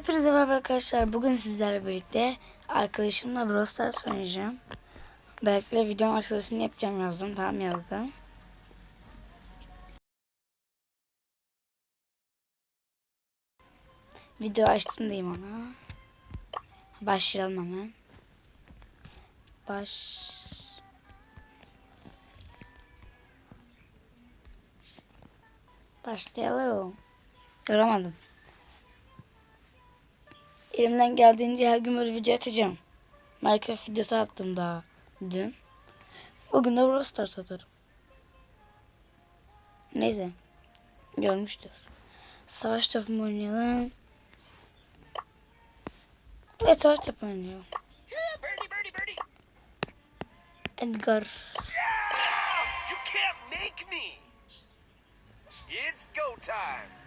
Hepinize merhaba arkadaşlar. Bugün sizlerle birlikte arkadaşımla Brawl Stars oynayacağım. Belki de videonun açılışını yapacağım yazdım. Tamam yazdım. Video açtım diyeyim ona. Başlayalım hemen. Baş... Başlayalım. Yoramadım. Elimden geldiğince her gün böyle video atacağım. Minecraft videosu attım daha dün. Bugün de Brawl Stars atarım. Neyse. Görmüştür. Savaş topu oynayalım? Evet savaş topu oynayalım. Edgar. It's go time.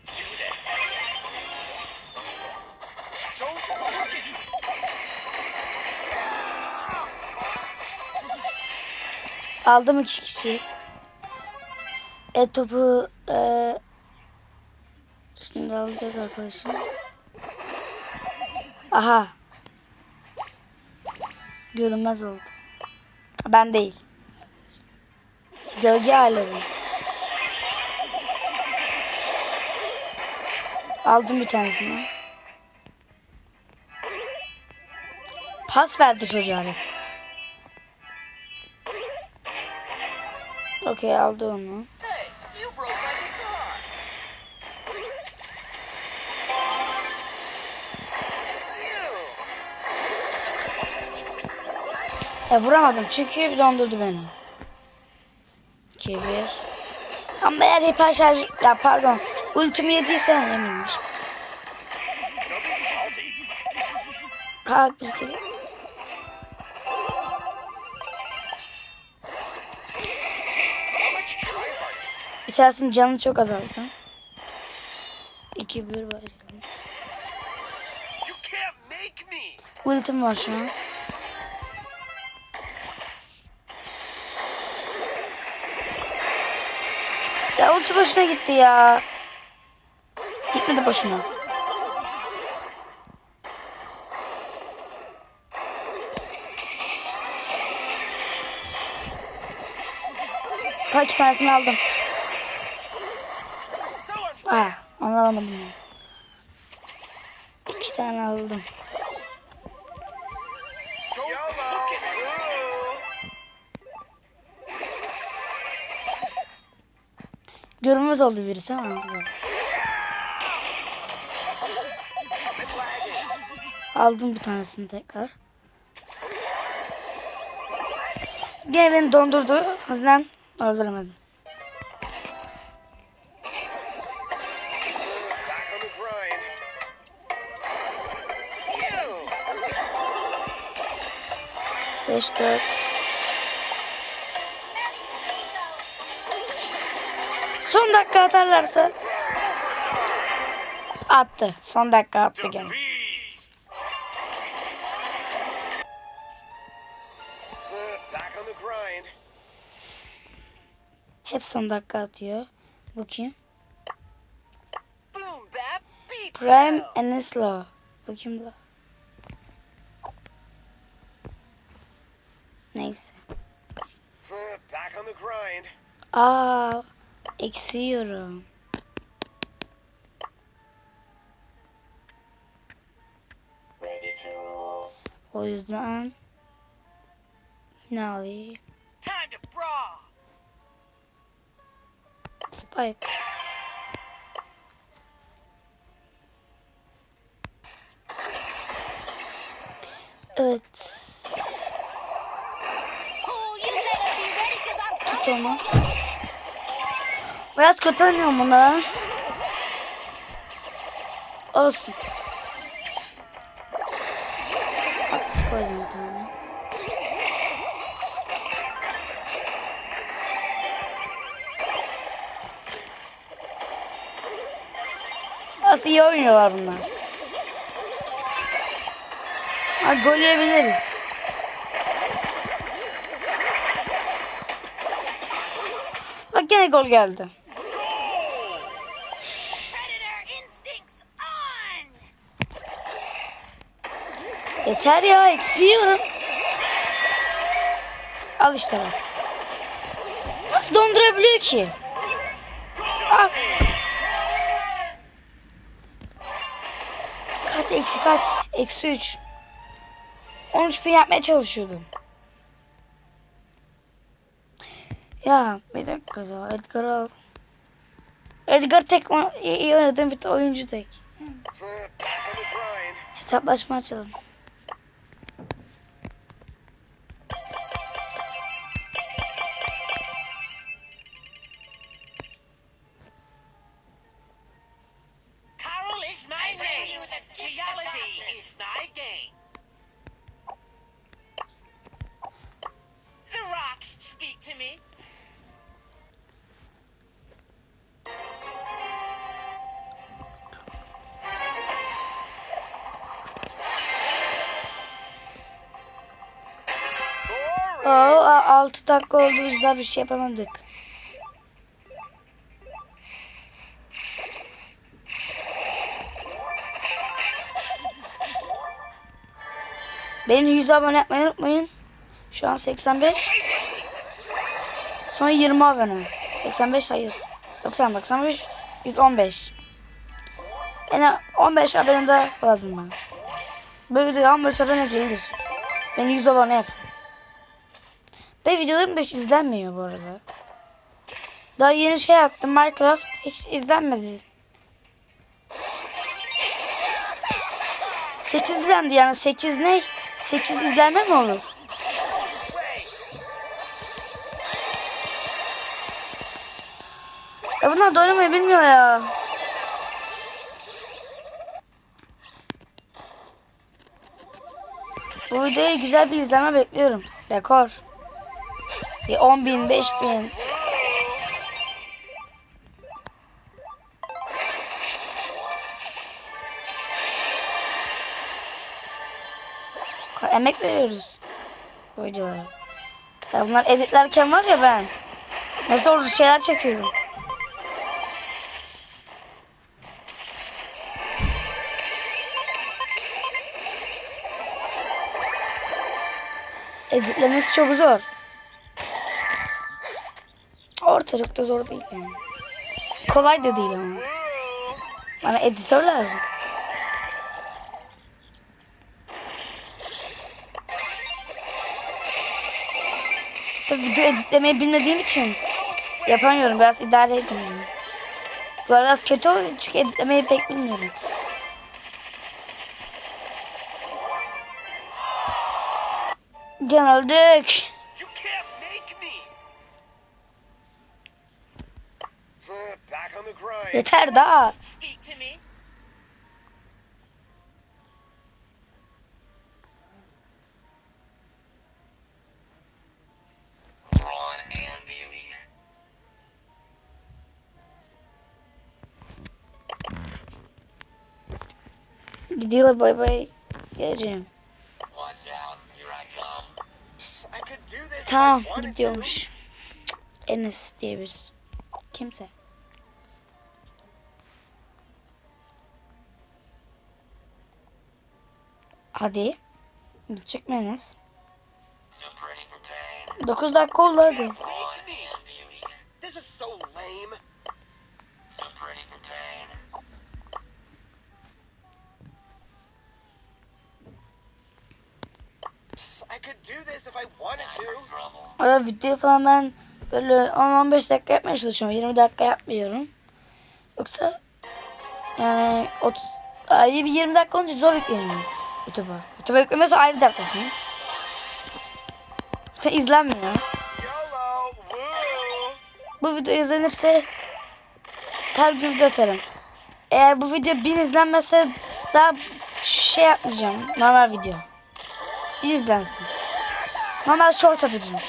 To do this. Don't Aldım iki kişi. E topu e, şimdi alacağız arkadaşım. Aha. Görünmez oldu. Ben değil. Gölge alemi. Aldım bir tanesini. Pas verdi çocuğa. Okey aldı onu. E vuramadım çünkü bir dondurdu beni. 2 1 Ama eğer hiper şarj ya pardon ultimi yediysen eminmiş. Bir hard? İçerisinin canı çok azaldı. 2 1 başladı. You can't make me. Ultim var şu an. Ya ulti boşuna gitti ya. Gitmedi boşuna. Tanesini aldım. Ah, onu alamadım ya. İki tane aldım. Görünmez oldu birisi ama. Aldım bir tanesini tekrar. Gene beni dondurdu. Yüzden öldüremedim. 5 4 Son dakika atarlarsa attı. Son dakika attı gene. Hep son dakika atıyor. Bu kim? Prime Eneslo. Bu kim la? Neyse. Aa, eksiyorum. O yüzden ne alayım? Time to brawl. Spike. Evet. Onu. Biraz kötü oynuyorum buna. Olsun. Bak, koydum bir Nasıl iyi oynuyorlar bunlar. Ha, gol yiyebiliriz. Bak gene gol geldi. Yeter ya eksiyorum. Al işte bak. Nasıl dondurabiliyor ki? Al. Kaç eksi kaç? Eksi 3. 13 bin yapmaya çalışıyordum. Ya bir dakika ya Edgar al. Edgar tek iyi oynadığım bir oyuncu tek. Hesaplaşma açalım. Oo, 6 dakika oldu biz daha bir şey yapamadık. Beni 100 abone yapmayı unutmayın. Şu an 85. Son 20 abone. 85 hayır. 90 95 115. Yani 15 abone daha lazım bana. Böyle de 15 abone gelir. Beni 100 abone yap. Ve videolarım da hiç izlenmiyor bu arada. Daha yeni şey yaptım Minecraft hiç izlenmedi. 8 izlendi yani 8 ne? 8 izlenme mi olur? Ya bunlar oynamayı bilmiyor ya. Bu videoya güzel bir izleme bekliyorum. Rekor. Bir 10 bin, 5 bin. Emek veriyoruz bu. Ya bunlar editlerken var ya ben. Ne zor şeyler çekiyorum. Editlemesi çok zor. Ortalıkta zor değil yani. Kolay da değil ama. Bana editör lazım. Tabii video editlemeyi bilmediğim için yapamıyorum. Biraz idare edin. yani. Biraz kötü oluyor çünkü editlemeyi pek bilmiyorum. Can öldük. Yeter daha. Gidiyor bay bay. Geleceğim. Tamam gidiyormuş. Enes diye birisi. Kimse. Do this if I wanted to. Ara video falan ben böyle 10-15 dakika yapmaya çalışıyorum. 20 dakika yapmıyorum. Yoksa yani 30, ay, bir 20 dakika olunca zor yükleniyor YouTube'a. YouTube'a yüklemesi ayrı dert olsun. Zaten izlenmiyor. Bu video izlenirse her gün video atarım. Eğer bu video 1000 izlenmezse daha şey yapmayacağım. Normal video. 1000 izlensin. Normal short atacağım.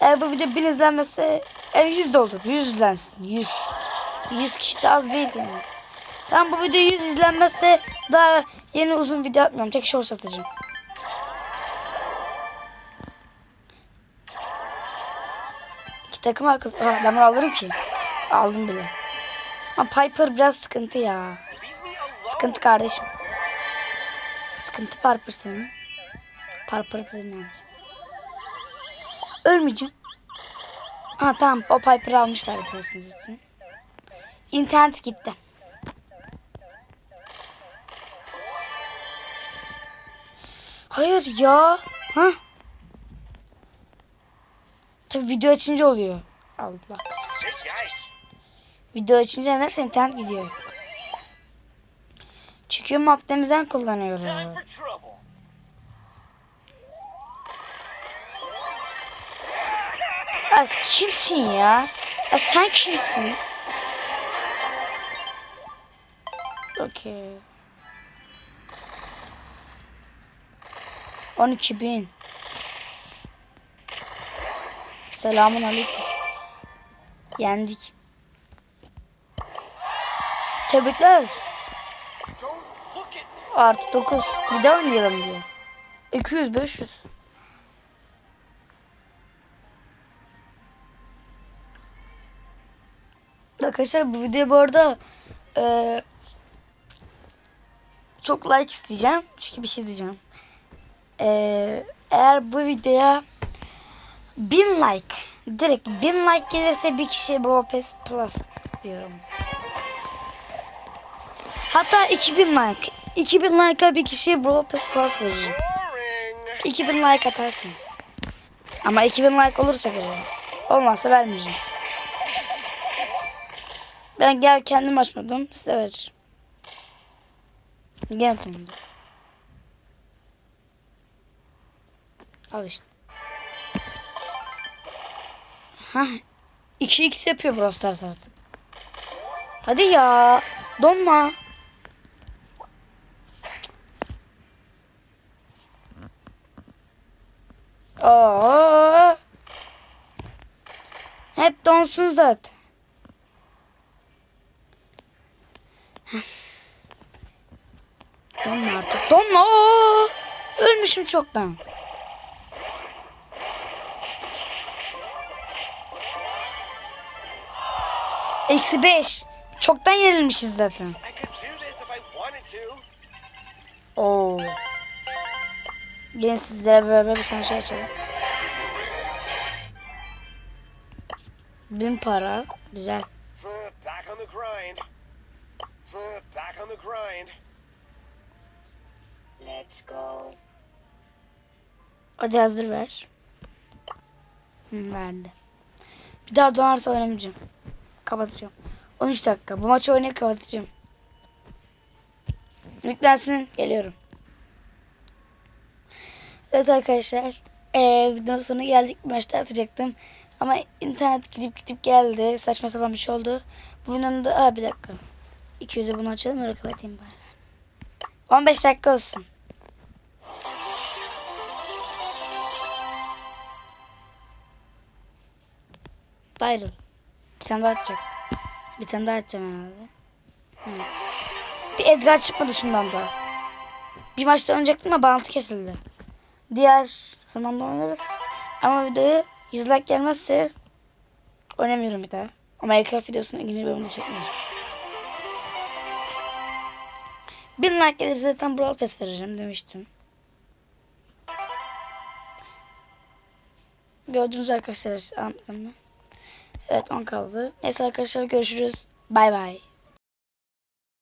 Eğer bu video 1000 izlenmezse ev 100 de olur. 100 izlensin. 100. 100 kişi de az değil yani. Tam bu video 100 izlenmezse daha yeni uzun video atmıyorum. Tek short atacağım. İki takım arkası. Aa, ben bunu alırım ki. Aldım bile. Ama Piper biraz sıkıntı ya. Sıkıntı kardeşim. Sıkıntı Piper senin. Piper dedim yani. Ölmeyeceğim. Ha tamam o Piper'ı almışlar. İnternet gitti. Hayır ya. Ha? Tabi video açınca oluyor. Allah. Video açınca neredeyse internet gidiyor. Çünkü maptemizden trouble. Ya kimsin ya? Ya sen kimsin? Okey. 12 bin. Selamun aleyküm. Yendik. Tebrikler. Artı 9. Bir daha oynayalım diyor. 200 500. Arkadaşlar bu video bu arada eee, çok like isteyeceğim. Çünkü bir şey diyeceğim. Eee, eğer bu videoya 1000 like direkt 1000 like gelirse bir kişiye Brawl Pass Plus diyorum. Hatta 2000 like. 2000 like'a bir kişiye Brawl Pass Plus vereceğim. Boring. 2000 like atarsın. Ama 2000 like olursa veririm. Olmazsa vermeyeceğim. Ben gel kendim açmadım. Size vereceğim. Gel tamam. Al işte. Hah. 2x yapıyor Brawl Stars artık. Hadi ya. Donma. Oo. Hep donsun zaten. Donma artık. Donma. Ölmüşüm çoktan. Eksi beş. Çoktan yenilmişiz zaten. Oo. Gelin sizlere beraber bir tane şey açalım. Bin para. Güzel. Let's go. Hadi hazır ver. Hı, verdi. Bir daha donarsa oynamayacağım. Kapatacağım. 13 dakika. Bu maçı oynayıp kapatacağım. Yüklensin. Geliyorum. Evet arkadaşlar. Ee, videonun sonuna geldik. Maçta atacaktım. Ama internet gidip gidip geldi. Saçma sapan bir şey oldu. Bu videonun da... Aa, bir dakika. 200'e bunu açalım. Öyle kapatayım bari. 15 dakika olsun. Ayrıl. Tane daha atacak. Bir tane daha atacağım herhalde. Bir Edgar çıkmadı şundan da. Bir maçta oynayacaktım ama bağlantı kesildi. Diğer zamanda oynarız. Ama videoyu 100 like gelmezse oynamıyorum bir daha. Ama Minecraft videosunun ikinci bölümünde çekmiyorum. 1000 like gelirse zaten Brawl Pass vereceğim demiştim. Gördünüz arkadaşlar anlattım mı? Evet 10 kaldı. Neyse arkadaşlar görüşürüz. Bay bay.